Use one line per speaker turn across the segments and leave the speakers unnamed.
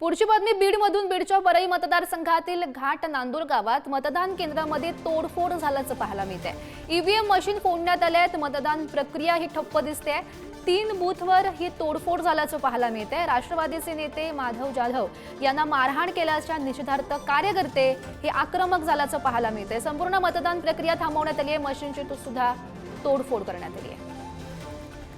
पुढची बातमी बीडमधून बीडच्या परळी मतदारसंघातील घाट नांदूर गावात मतदान केंद्रामध्ये तोडफोड झाल्याचं पाहायला मिळत आहे ईव्हीएम मशीन फोडण्यात आल्यात आहेत मतदान प्रक्रिया ही ठप्प दिसते तीन बूथवर ही तोडफोड झाल्याचं पाहायला मिळते आहे राष्ट्रवादीचे नेते माधव जाधव यांना मारहाण केल्याच्या निषेधार्थ कार्यकर्ते हे आक्रमक झाल्याचं पाहायला मिळते संपूर्ण मतदान प्रक्रिया थांबवण्यात आली आहे मशीनची सुद्धा तोडफोड करण्यात आली आहे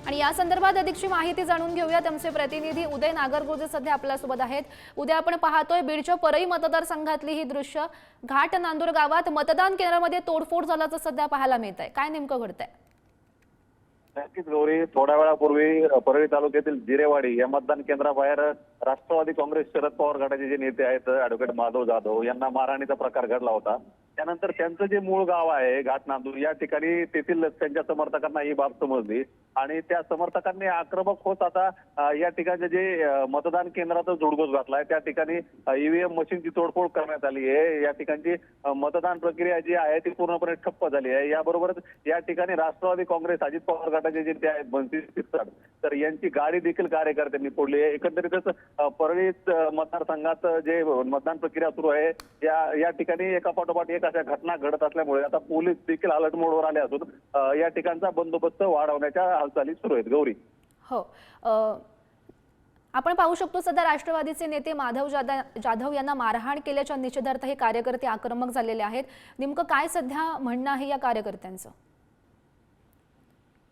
आणि या संदर्भात अधिकची माहिती जाणून घेऊयात. आमचे प्रतिनिधी उदय नागरगोजे सध्या आपल्यासोबत आहेत. उद्या आपण पाहतोय बीडच्या परळी मतदारसंघातली ही दृश्य. घाट नांदूर गावात मतदान केंद्रामध्ये तोडफोड झाल्याचं सध्या पाहायला मिळत आहे काय नेमकं घडतंय?
नक्कीच गौरी थोड्या वेळापूर्वी परळी तालुक्यातील जिरेवाडी या मतदान केंद्राबाहेर राष्ट्रवादी काँग्रेस शरद पवार गटाचे जे नेते आहेत ऍडव्होकेट माधव जाधव यांना मारहाणीचा प्रकार घडला होता. त्यानंतर त्यांचं जे मूळ गाव आहे घाटनांदूर या ठिकाणी तेथील त्यांच्या समर्थकांना ही बाब समजली. आणि त्या समर्थकांनी आक्रमक होत आता या ठिकाणचे जे मतदान केंद्राचा जुडगोस घातलाय त्या ठिकाणी ईव्हीएम मशीनची तोडफोड करण्यात आली आहे. या ठिकाणची मतदान प्रक्रिया जी आहे ती पूर्णपणे ठप्प झाली आहे. याबरोबरच या ठिकाणी राष्ट्रवादी काँग्रेस अजित पवार गटाचे जे ते आहेत बनसी शिरसाट तर यांची गाडी देखील कार्यकर्त्यांनी फोडली आहे. एकंदरीतच परळीत मतदारसंघात जे मतदान प्रक्रिया सुरू आहे या या ठिकाणी एका पाठोपाठ एक अशा घटना घडत असल्यामुळे आता पोलीस देखील अलर्ट मोडवर आले असून या ठिकाणचा बंदोबस्त वाढवण्याच्या हालचाली सुरू आहेत. गौरी.
हो. आपण पाहू शकतो सध्या राष्ट्रवादीचे नेते माधव जादा जाधव यांना मारहाण केल्याच्या निषेधार्थ हे कार्यकर्ते आक्रमक झालेले आहेत. नेमकं काय सध्या म्हणणं आहे या कार्यकर्त्यांचं?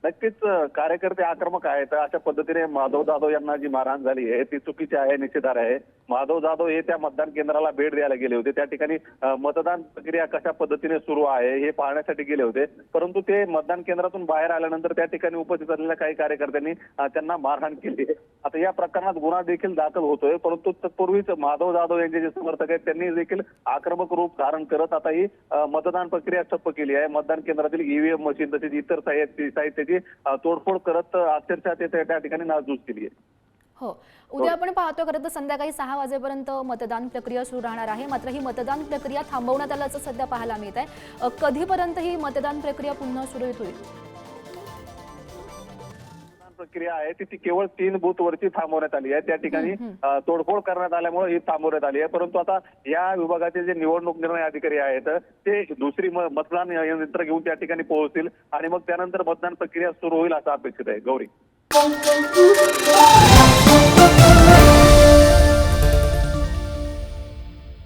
नक्कीच कार्यकर्ते आक्रमक आहेत. अशा पद्धतीने माधव जाधव यांना जी मारहाण झाली आहे ती चुकीची आहे निश्चित आहे. माधव जाधव हे त्या मतदान केंद्राला भेट द्यायला गेले होते. त्या ठिकाणी मतदान प्रक्रिया कशा पद्धतीने सुरू आहे हे पाहण्यासाठी गेले होते. परंतु ते मतदान केंद्रातून बाहेर आल्यानंतर त्या ठिकाणी उपस्थित असलेल्या काही कार्यकर्त्यांनी त्यांना मारहाण केली. आता या प्रकरणात गुन्हा देखील दाखल होतोय. परंतु तत्पूर्वीच माधव जाधव यांचे जे समर्थक आहेत त्यांनी देखील आक्रमक रूप धारण करत आता ही मतदान प्रक्रिया ठप्प केली आहे. मतदान केंद्रातील ईव्हीएम मशीन तसेच इतर साहित्य साहित्याची तोडफोड करत अक्षरशः ते त्या त्या ठिकाणी नासधूस केली आहे.
हो. उद्या आपण पाहतो खरं तर संध्याकाळी सहा वाजेपर्यंत मतदान प्रक्रिया सुरू राहणार आहे. मात्र ही मतदान प्रक्रिया थांबवण्यात आल्याचं सध्या पाहायला मिळत आहे कधीपर्यंत ही मतदान प्रक्रिया पुन्हा सुरळीत होईल?
मतदान प्रक्रिया आहे ती ती केवळ तीन बूथ वरती थांबवण्यात आली आहे. त्या ठिकाणी तोडफोड करण्यात आल्यामुळे ही थांबवण्यात आली आहे. परंतु आता या विभागाचे जे निवडणूक निर्णय अधिकारी आहेत ते दुसरी मतदान यंत्र घेऊन त्या ठिकाणी पोहोचतील आणि मग त्यानंतर मतदान प्रक्रिया सुरू होईल असं अपेक्षित आहे. गौरी.